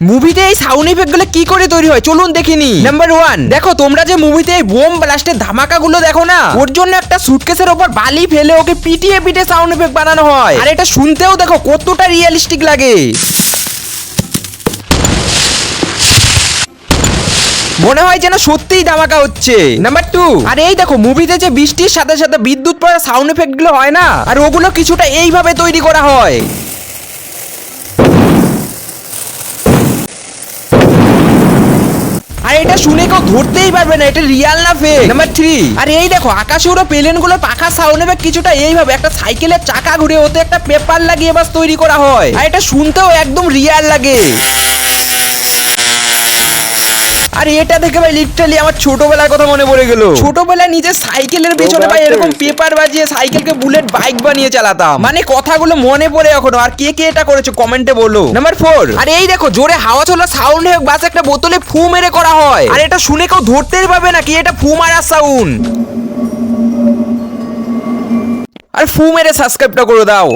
মুভিতে এই সাউন্ড ইফেক্টগুলো কি করে তৈরি হয়? চলুন দেখিনি। নাম্বার ওয়ান দেখো তোমরা যে মুভিতে এই বোম ব্লাস্টের ধামাকা গুলো দেখো না ওর জন্য একটা সুটকেসের ওপর বালি ফেলে ওকে পিটিয়ে পিটে সাউন্ড ইফেক্ট বানানো হয়। আর এটা শুনতেও দেখো কতটা রিয়েলিস্টিক লাগে। মনে হয় যেন সত্যিই ধামাকা হচ্ছে। নাম্বার টু আর এই দেখো মুভিতে যে বৃষ্টির সাথে সাথে বিদ্যুৎ পড়ার সাউন্ড এফেক্টগুলো হয় না আর ওগুলো কিছুটা এইভাবে তৈরি করা হয়। এটা শুনে কেউ ধরতেই পারবে না, এটা রিয়াল না ফেক নাম্বার থ্রি আর এই দেখো, আকাশে ওরা প্লেনগুলো পাখা সাউন্ড এফেক্ট কিছুটা এইভাবে, একটা সাইকেলের চাকা ঘুরে ওতে একটা পেপার লাগিয়ে বাস তৈরি করা হয়। আর এটা শুনতেও একদম রিয়াল লাগে। আর এটা দেখে ভাই লিটারালি আমার ছোটবেলার কথা মনে পড়ে গেল। ছোটবেলায় নিজের সাইকেলের পেছনে ভাই এরকম পেপার বাজিয়ে সাইকেলকে বুলেট বাইক বানিয়ে চালাতাম। মানে কথাগুলো মনে পড়ে এখনও। আর কে কে এটা করেছ কমেন্টে বলো। নাম্বার ফোর আর এই দেখো জোরে হাওয়া চলা সাউন্ড হোক বাস একটা বোতলে ফু মেরে করা হয়। আর এটা শুনে কেউ ধরতেই পারবে না কি এটা ফু মারার সাউন্ড আর ফু মেরে সাবস্ক্রাইবটা করে দাও।